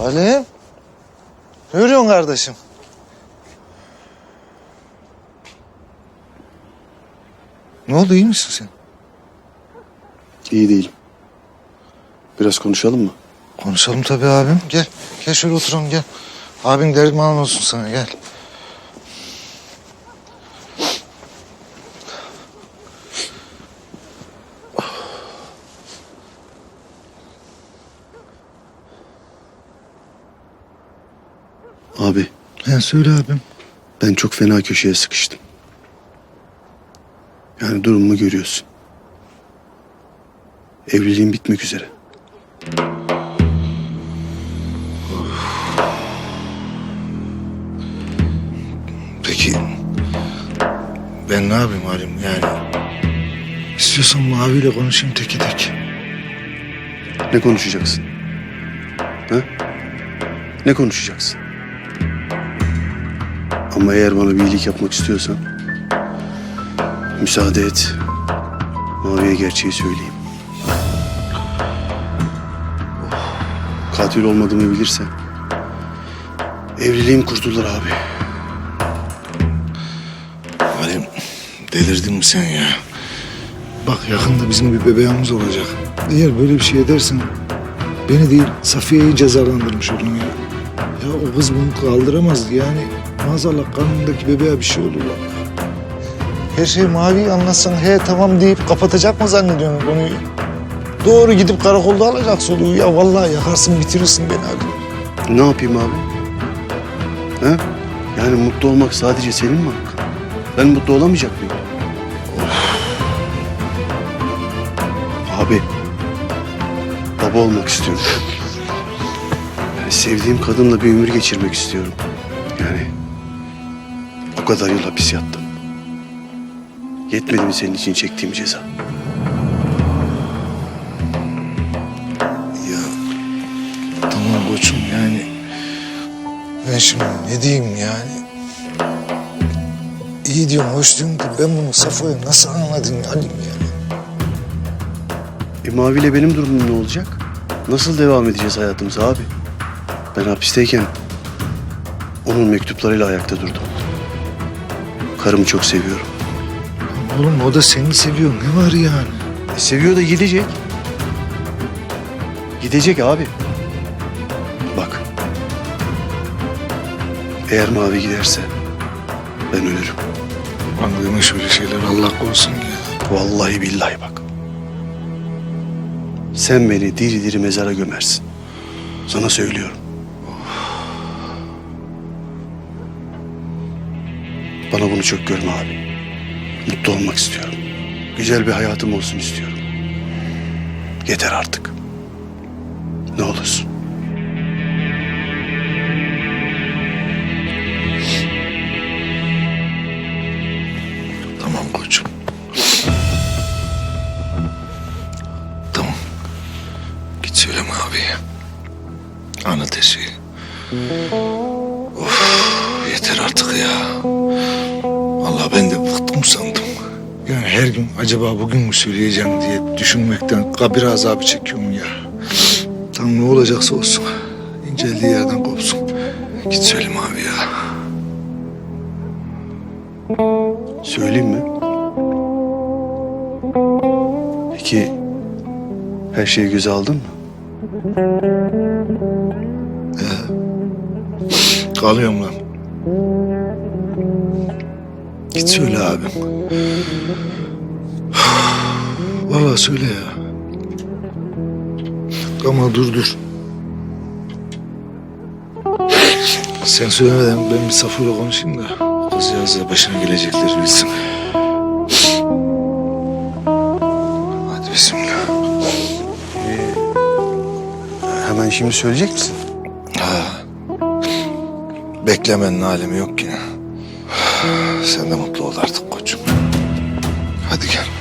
Ali. Ne örüyorsun kardeşim? Ne oldu iyi misin sen? İyi değilim. Biraz konuşalım mı? Konuşalım tabii abim. Gel. Gel şöyle oturalım gel. Abin derman olsun sana gel. Abi He söyle abim. ben çok fena köşeye sıkıştım. Yani durumumu görüyorsun. Evliliğim bitmek üzere. Peki ben ne yapayım halim yani? İstiyorsan Mavi'yle konuşayım teki tek. Ne konuşacaksın? Ha? Ne konuşacaksın? Ama eğer bana bir iyilik yapmak istiyorsan... ...müsaade et. Mavi'ye gerçeği söyleyeyim. Katil olmadığımı bilirse... ...evliliğim kurtulur abi. Halim delirdin mi sen ya? Bak yakında bizim bir bebeğimiz olacak. Eğer böyle bir şey edersen beni değil Safiye'yi cezalandırmış olun ya. Ya o kız bunu kaldıramaz yani. Maazallah karnındaki bebeğe bir şey olur lan. Her şey mavi anlatsan he tamam deyip kapatacak mı zannediyorsun konuyu? Doğru gidip karakolda alacak soluğu ya. Vallahi yakarsın bitirirsin beni Ali. Ne yapayım abi? Ha? Yani mutlu olmak sadece senin mi hakkın? Ben mutlu olamayacak mıyım? Abi, baba olmak istiyorum. Yani sevdiğim kadınla bir ömür geçirmek istiyorum. Bu kadar yıl hapis yattım. Yetmedi mi senin için çektiğim ceza? Ya tamam koçum yani ben şimdi ne diyeyim yani iyi diyorum hoş diyorum da ben bunu Safo'ya nasıl anladım Halim ya. E Mavi ile benim durumum ne olacak? Nasıl devam edeceğiz hayatımıza abi? Ben hapisteyken onun mektuplarıyla ayakta durdum. Karımı çok seviyorum. Oğlum o da seni seviyor ne var yani? E seviyor da gidecek. Gidecek abi. Bak. Eğer Mavi giderse ben ölürüm. Deme şöyle şeyler Allah korusun ya. Vallahi billahi bak. Sen beni diri diri mezara gömersin. Sana söylüyorum. Bana bunu çok görme abi. Mutlu olmak istiyorum. Güzel bir hayatım olsun istiyorum. Yeter artık. Ne olursun. Tamam koçum. Tamam. Git söyleme abiye. Anlat şeyi. Of yeter artık ya. Allah ben de bıktım sandım. Yani her gün acaba bugün mü söyleyeceğim diye düşünmekten kabir azabı çekiyorum ya. Tam ne olacaksa olsun. İnceldiği yerden kopsun. Git söyleme abi ya. Söyleyeyim mi? Peki her şeyi göze aldın mı? Kalıyorum lan. Git söyle abim. Vallahi söyle ya. Ama dur dur. Sen söylemeden ben bir Safo'yla konuşayım da kızcağız da başına gelecekleri bilsin. Hadi bismillah. Hemen şimdi söyleyecek misin? Beklemenin alemi yok ki. Sen de mutlu ol artık koçum. Hadi gel.